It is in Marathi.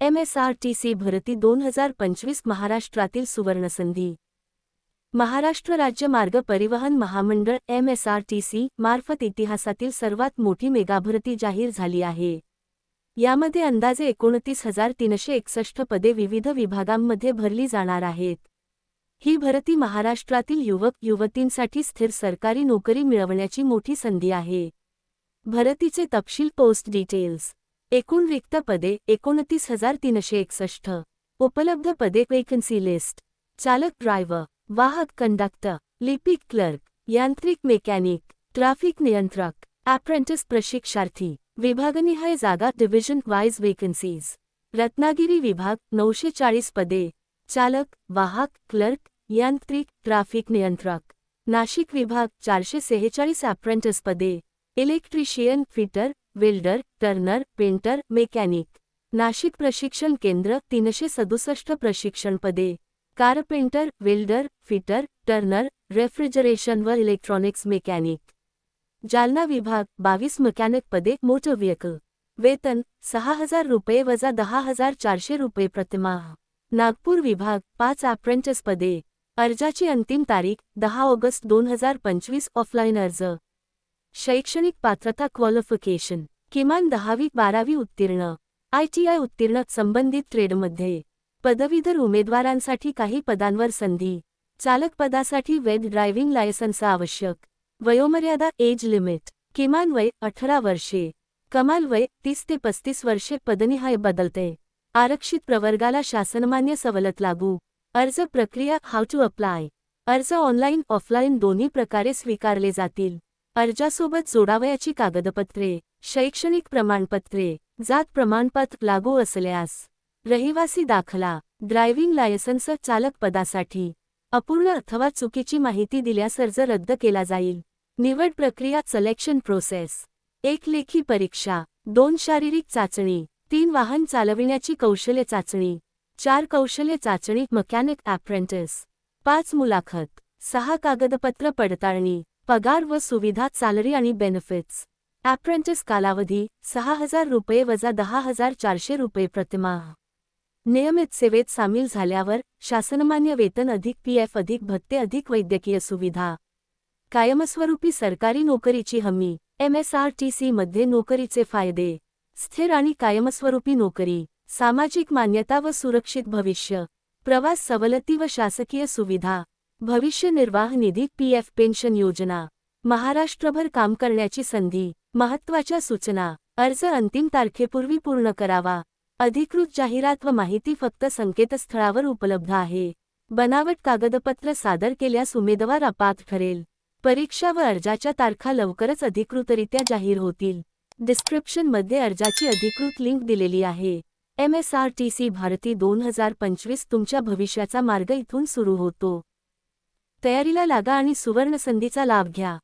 एमएसआरटीसी भरती दोन हजार पंचवीस महाराष्ट्रातील सुवर्णसंधी. महाराष्ट्र राज्य मार्ग परिवहन महामंडळ एमएसआरटीसी मार्फत इतिहासातील सर्वात मोठी मेगाभरती जाहीर झाली आहे. यामध्ये अंदाजे एकोणतीस हजार तीनशे एकसष्ट पदे विविध विभागांमध्ये भरली जाणार आहेत. ही भरती महाराष्ट्रातील युवक युवतींसाठी स्थिर सरकारी नोकरी मिळवण्याची मोठी संधी आहे. भरतीचे तपशील पोस्ट डिटेल्स. एकूण रिक्त पदे एकोणतीस हजार तीनशे एकसष्ट. उपलब्ध पदे वेकन्सी लिस्ट चालक ड्रायव्हर वाहक कंडक्टर लिपिक क्लर्क यांत्रिक मेकॅनिक ट्राफिक नियंत्रक अप्रेंटिस प्रशिक्षार्थी विभागनिहाय जागा डिव्हिजन वाईज वेकन्सीज रत्नागिरी विभाग नऊशे चाळीस पदे. चालक वाहक क्लर्क यांत्रिक ट्राफिक नियंत्रक. नाशिक विभाग चारशे सेहेचाळीस अप्रेंटिस पदे. Electrician fitter welder turner painter mechanic. Nashik प्रशिक्षण केंद्र तीनशे सदुसष्ट प्रशिक्षण पदे carpenter welder fitter turner refrigeration व इलेक्ट्रॉनिक्स मेकॅनिक. जालना विभाग बावीस मेकॅनिक पदे मोटर व्हेकल. वेतन सहा हजार रुपये वजा दहा हजार चारशे रुपये प्रतिमाह नागपूर विभाग पाच अप्रेंटिस पदे. अर्जाची अंतिम तारीख दहा ऑगस्ट दोन हजार पंचवीस ऑफलाईन अर्ज. शैक्षणिक पात्रता क्वालिफिकेशन किमान दहावी बारावी उत्तीर्ण. आयटीआय उत्तीर्ण संबंधित ट्रेडमध्ये पदवीधर उमेदवारांसाठी काही पदांवर संधी. चालक पदासाठी वेद ड्रायव्हिंग लायसन्स आवश्यक. वयोमर्यादा एज लिमिट किमान वय अठरा वर्षे. कमाल वय तीस ते पस्तीस वर्षे पदनिहाय बदलते. आरक्षित प्रवर्गाला शासनमान्य सवलत लागू. अर्ज प्रक्रिया हाऊ टू अप्लाय अर्ज ऑनलाईन ऑफलाईन दोन्ही प्रकारे स्वीकारले जातील. अर्जासोबत जोडावयाची कागदपत्रे शैक्षणिक प्रमाणपत्रे जात प्रमाणपत्र लागू असल्यास रहिवासी दाखला ड्रायव्हिंग लायसन्स चालक पदासाठी अपूर्ण अथवा चुकीची माहिती दिल्यास अर्ज रद्द केला जाईल. निवड प्रक्रिया सलेक्शन प्रोसेस एक लेखी परीक्षा दोन शारीरिक चाचणी तीन वाहन चालविण्याची कौशल्य चाचणी चार कौशल्य चाचणी मकॅनिक ॲप्रेंटिस पाच मुलाखत सहा कागदपत्र पडताळणी पगार व सुविधा सॅलरी आणि बेनिफिट्स ॲप्रेंटिस कालावधी सहा हजार रुपये वजा दहा हजार चारशे रुपये प्रतिमाह नियमित सेवेत सामील झाल्यावर शासनमान्य वेतन अधिक पीएफ अधिक भत्ते अधिक वैद्यकीय सुविधा. कायमस्वरूपी सरकारी नोकरीची हमी एमएसआरटीसीमध्ये नोकरीचे फायदे. स्थिर आणि कायमस्वरूपी नोकरी सामाजिक मान्यता व सुरक्षित भविष्य. प्रवास सवलती व शासकीय सुविधा. भविष्य निर्वाह निधी पीएफ पेन्शन योजना. महाराष्ट्रभर काम करण्याची संधी महत्त्वाच्या सूचना अर्ज अंतिम तारखेपूर्वी पूर्ण करावा. अधिकृत जाहिरात व माहिती फक्त संकेतस्थळावर उपलब्ध आहे. बनावट कागदपत्र सादर केल्यास उमेदवार अपात्र ठरेल. परीक्षा व अर्जाच्या तारखा लवकरच अधिकृतरित्या जाहीर होतील. डिस्क्रिप्शनमध्ये अर्जाची अधिकृत लिंक दिलेली आहे. एमएसआरटीसी भारती दोन हजार पंचवीस तुमच्या भविष्याचा मार्ग इथून सुरू होतो. तयारीला लागा आणि सुवर्णसंधीचा लाभ घ्या.